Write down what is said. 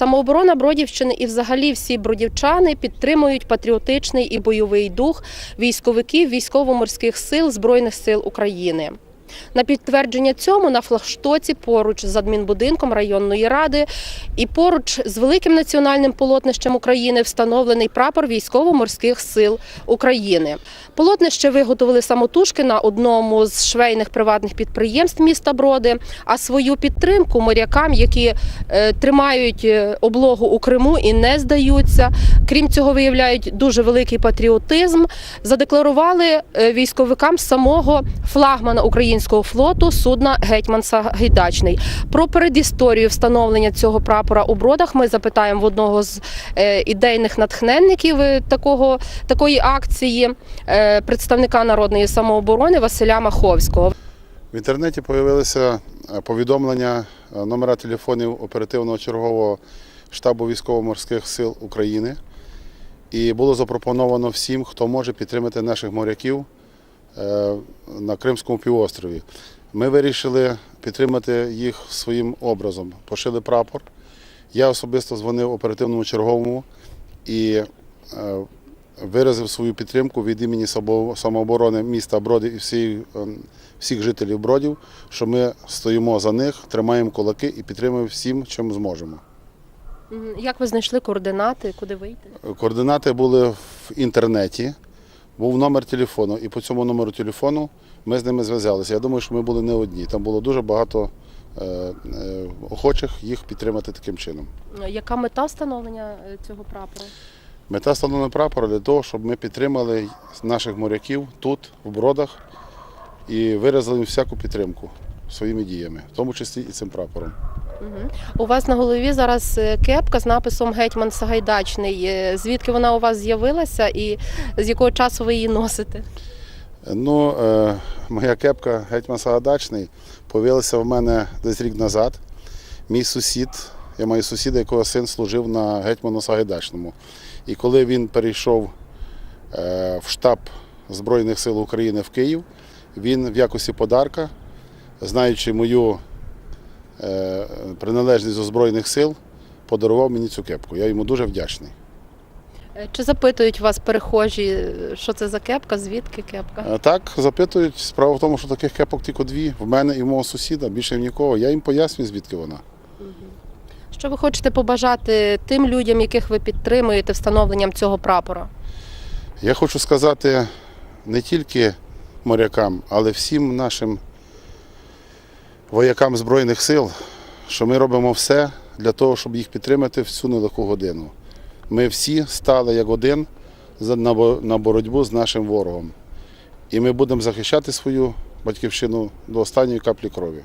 Самооборона Бродівщини і взагалі всі бродівчани підтримують патріотичний і бойовий дух військовиків військово-морських сил Збройних сил України. На підтвердження цьому на флагштоці поруч з адмінбудинком районної ради і поруч з великим національним полотнищем України встановлений прапор військово-морських сил України. Полотнище виготовили самотужки на одному з швейних приватних підприємств міста Броди. А свою підтримку морякам, які е, тримають е, облогу у Криму і не здаються, крім цього, виявляють дуже великий патріотизм. Задекларували е, військовикам самого флагмана українського флоту судна Гетьман Сагайдачний. Про передісторію встановлення цього прапора у бродах ми запитаємо в одного з е, ідейних натхненників е, такого такої акції, е, представника народної самооборони Василя Маховського. В інтернеті з'явилися повідомлення номера телефонів оперативного чергового штабу військово-морських сил України. І було запропоновано всім, хто може підтримати наших моряків на Кримському півострові. Ми вирішили підтримати їх своїм образом. Пошили прапор. Я особисто дзвонив оперативному черговому і е, виразив свою підтримку від імені самооборони міста Броди і всіх, ем, всіх жителів Бродів, що ми стоїмо за них, тримаємо кулаки і підтримуємо всім, чим зможемо. Як ви знайшли координати, куди вийти? Координати були в інтернеті, був номер телефону, і по цьому номеру телефону ми з ними зв'язалися. Я думаю, що ми були не одні. Там було дуже багато е, е, охочих їх підтримати таким чином. Яка мета встановлення е, цього прапора? Мета встановлення прапора для того, щоб ми підтримали наших моряків тут, в бродах, і виразили їм всяку підтримку своїми діями, в тому числі і цим прапором. У вас на голові зараз е, кепка з написом Гетьман Сагайдачний. Е, Звідки вона у вас з'явилася і з якого часу ви її носите? Ну, е, моя кепка Гетьман Сагадачний появилася в мене десь рік назад. Мій сусід, я маю сусіда, якого син служив на гетьману Сагайдачному. І коли він перейшов в штаб Збройних сил України в Київ, він в якості подарка, знаючи мою приналежність до Збройних сил, подарував мені цю кепку. Я йому дуже вдячний. Е, Чи запитують вас перехожі, е, що це за кепка, звідки кепка? Е, Так, запитують. Справа в тому, що таких кепок тільки дві. В мене і в мого сусіда, більше в нікого. Я їм пояснюю, звідки вона. Що ви хочете побажати тим людям, яких ви підтримуєте встановленням цього прапора? Я хочу сказати не тільки морякам, але всім нашим воякам Збройних сил, що ми робимо все для того, щоб їх підтримати в цю нелегку годину. Ми всі стали як один на боротьбу з нашим ворогом. І ми будемо захищати свою батьківщину до останньої каплі крові.